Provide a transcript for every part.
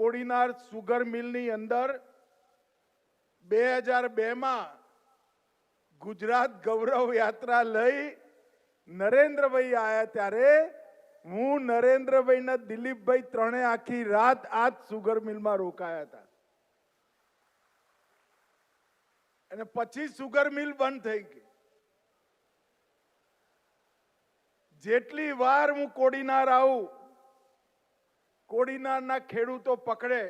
Kodinar sugar મિલની અંદર બે હજાર બેમાં ગુજરાત ગૌરવ યાત્રા લઈ નરેન્દ્રભાઈ આવ્યા ત્યારે હું નરેન્દ્રભાઈ ને દિલીપભાઈ ત્રણે આખી રાત આ જ સુગર મિલમાં રોકાયા હતા. અને પછી સુગર મિલ બંધ થઈ ગઈ. જેટલી વાર હું કોડીનાર આવું કોડીનારના ખેડૂતો પકડે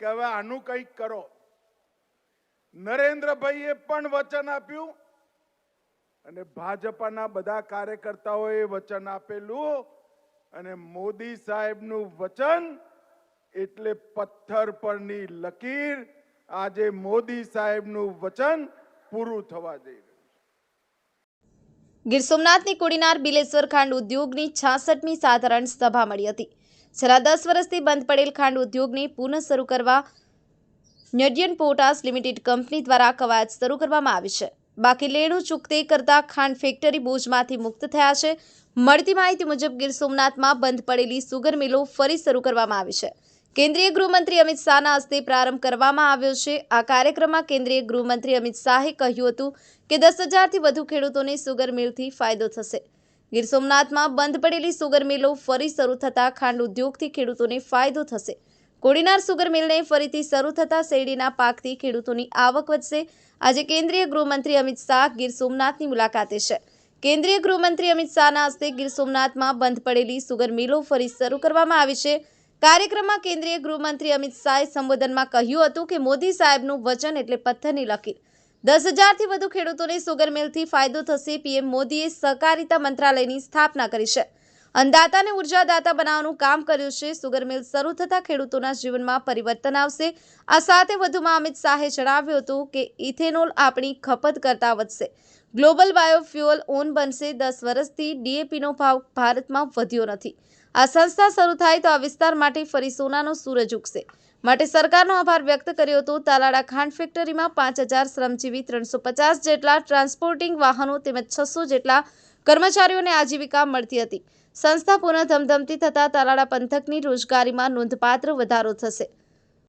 કે હવે આનું કંઈક કરો. નરેન્દ્રભાઈએ પણ વચન આપ્યું અને ભાજપાના બધા કાર્યકર્તાઓએ વચન આપેલું અને મોદી સાહેબનું વચન એટલે પથ્થર પરની લકીર. આજે મોદી સાહેબનું વચન પૂરું થવા જઈ રહ્યું ગીર સોમનાથની કોડીનાર બિલેશ્વર ખાંડ ઉદ્યોગની છાસઠમી સાધારણ સભા મળી હતી. છેલ્લા દસ વર્ષથી બંધ પડેલ ખાંડ ઉદ્યોગને પુનઃ શરૂ કરવા નડિયન પોટાસ લિમિટેડ કંપની દ્વારા કવાયત શરૂ કરવામાં આવી છે. બાકી લેણું ચૂકતે કરતા ખાંડ ફેક્ટરી બોજમાંથી મુક્ત થયા છે. મળતી માહિતી મુજબ ગીર સોમનાથમાં બંધ પડેલી સુગર મિલો ફરી શરૂ કરવામાં આવી છે. કેન્દ્રીય ગૃહમંત્રી અમિત શાહના હસ્તે પ્રારંભ કરવામાં આવ્યો છે. આ કાર્યક્રમમાં કેન્દ્રીય ગૃહમંત્રી અમિત શાહે કહ્યું હતું કે દસ હજારથી વધુ ખેડૂતોને સુગર મિલથી ફાયદો થશે. ગીર સોમનાથમાં બંધ પડેલી સુગર મિલો ફરી શરૂ થતાં ખાંડ ઉદ્યોગથી ખેડૂતોને ફાયદો થશે. કોડીનાર સુગર મિલને ફરીથી શરૂ થતાં શેરડીના પાકથી ખેડૂતોની આવક વધશે. આજે કેન્દ્રીય ગૃહમંત્રી અમિત શાહ ગીર સોમનાથની મુલાકાતે છે. કેન્દ્રીય ગૃહમંત્રી અમિત શાહના હસ્તે ગીર સોમનાથમાં બંધ પડેલી સુગર મિલો ફરી શરૂ કરવામાં આવી છે. કાર્યક્રમમાં કેન્દ્રીય ગૃહમંત્રી અમિત શાહે સંબોધનમાં કહ્યું હતું કે મોદી સાહેબનું વચન એટલે પથ્થરની લકીર દસ હજારથી વધુ ખેડૂતોને સુગર મિલથી ફાયદો થશે. પીએમ મોદીએ સહકારિતા મંત્રાલયની સ્થાપના કરી છે. અન્નદાતાને ઉર્જાદાતા બનાવવાનું કામ કર્યું છે. સુગર મિલ શરૂ થતાં ખેડૂતોના જીવનમાં પરિવર્તન આવશે. આ સાથે વધુમાં અમિત શાહે જણાવ્યું હતું કે, ઇથેનોલ આપણી ખપત કરતાં વધશે. ગ્લોબલ બાયોફ્યુઅલ ઓન બનશે. દસ વર્ષથી ડીએપીનો ભાવ ભારતમાં વધ્યો નથી. આ સંસ્થા શરૂ થાય તો આ વિસ્તાર માટે ફરી સોનાનો સૂરજ ઉગશે. માટે સરકારનો આભાર વ્યક્ત કર્યો હતો. તાલાડા ખાંડ ફેક્ટરીમાં પાંચ હજાર શ્રમજીવી ત્રણસો પચાસ જેટલા ટ્રાન્સપોર્ટિંગ વાહનો તેમજ છસો જેટલા કર્મચારીઓને આજીવિકા મળતી હતી. સંસ્થા પુનઃ ધમધમતી થતાં તાલાડા પંથકની રોજગારીમાં નોંધપાત્ર વધારો થશે.